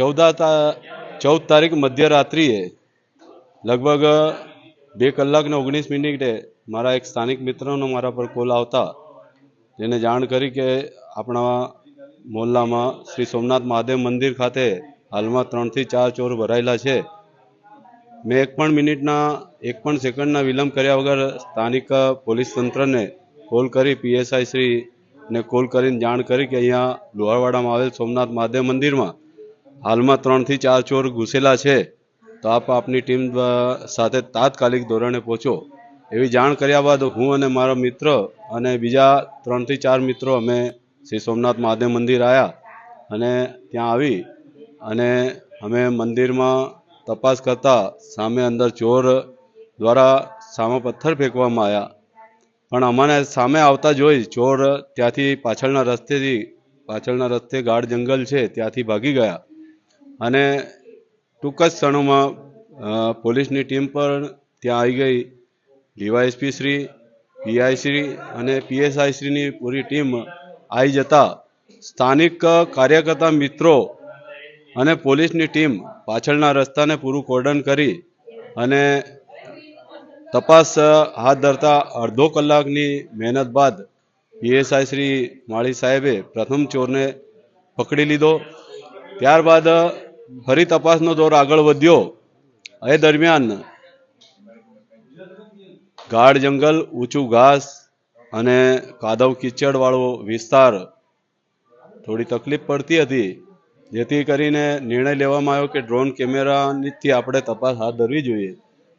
ચૌદા ચૌદ તારીખ મધ્યરાત્રિએ લગભગ બે કલાક ને ઓગણીસ મિનિટે મારા એક સ્થાનિક મિત્રનો મારા પર કોલ આવતા, જેને જાણ કરી કે આપણા મોહલ્લામાં શ્રી સોમનાથ મહાદેવ મંદિર ખાતે હાલમાં ત્રણથી ચાર ચોર ભરાયેલા છે. મેં એક પણ મિનિટના, એક પણ સેકન્ડના વિલંબ કર્યા વગર સ્થાનિક પોલીસ તંત્રને કોલ કરી, પીએસઆઈ શ્રીને કોલ કરીને જાણ કરી કે અહીંયા લુહારવાડામાં આવેલ સોમનાથ મહાદેવ મંદિરમાં હાલમાં ત્રણથી ચાર ચોર ઘૂસેલા છે, તો આપ આપની ટીમ સાથે તાત્કાલિક ધોરણે પહોંચો. એવી જાણ કર્યા બાદ હું અને મારો મિત્ર અને બીજા ત્રણથી ચાર મિત્રો અમે શ્રી સોમનાથ મહાદેવ મંદિર આવ્યા અને ત્યાં આવી અને અમે મંદિરમાં તપાસ કરતા સામે અંદર ચોર દ્વારા સામે પથ્થર ફેંકવામાં આવ્યા પણ અમને સામે આવતા જોઈ ચોર ત્યાંથી પાછળના રસ્તેથી, પાછળના રસ્તે ગાઢ જંગલ છે, ત્યાંથી ભાગી ગયા. અને ટૂંક જ ક્ષણોમાં પોલીસની ટીમ પણ ત્યાં આવી ગઈ. ડીવાયએસપી શ્રી, પીઆઈ શ્રી અને પીએસઆઈ શ્રીની પૂરી ટીમ આવી જતા સ્થાનિક કાર્યકર્તા મિત્રો અને પોલીસની ટીમ પાછળના રસ્તાને પૂરું કોર્ડન કરી અને તપાસ હાથ ધરતા અડધો કલાકની મહેનત બાદ પીએસઆઈ શ્રી માળી સાહેબે પ્રથમ ચોરને પકડી લીધો. ત્યારબાદ ફરી તપાસનો દોર આગળ વધ્યો. એ દરમિયાન ગાઢ જંગલ, ઊંચું ઘાસ અને કાદવ કીચડવાળો વિસ્તાર થોડી તકલીફ પડતી હતી, જેથી કરીને નિર્ણય લેવામાં આવ્યો કે ડ્રોન કેમેરાથી આપણે તપાસ હાથ ધરવી જોઈએ.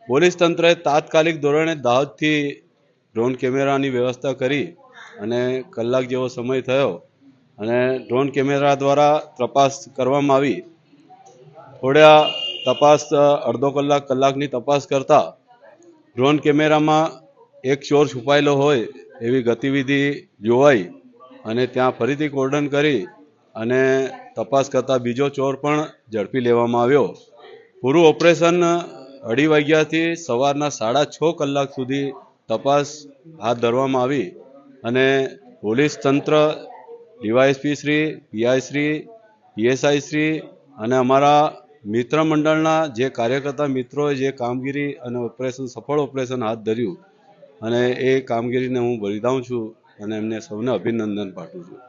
પોલીસ તંત્રએ તાત્કાલિક ધોરણે દાહોદથી ડ્રોન કેમેરાની વ્યવસ્થા કરી અને કલાક જેવો સમય થયો અને ડ્રોન કેમેરા દ્વારા તપાસ કરવામાં આવી. થોડા તપાસ અડધો કલાક, કલાકની તપાસ કરતા ડ્રોન કેમેરામાં એક ચોર છુપાયેલો હોય એવી ગતિવિધિ જોવાઈ અને ત્યાં ફરીથી કોર્ડન કરી અને તપાસ કરતા બીજો ચોર પણ ઝડપી લેવામાં આવ્યો. પૂરું ઓપરેશન અઢી વાગ્યાથી સવારના સાડા છ કલાક સુધી તપાસ હાથ ધરવામાં આવી અને પોલીસ તંત્ર, DYSP Shri, PI Shri, PSI Shri અને અમારા મિત્ર મંડળના જે કાર્યકર્તા મિત્રોએ જે કામગીરી અને ઓપરેશન, સફળ ઓપરેશન હાથ ધર્યું અને એ કામગીરીને હું બલિદાઉં છું અને એમને સૌને અભિનંદન પાઠવું છું.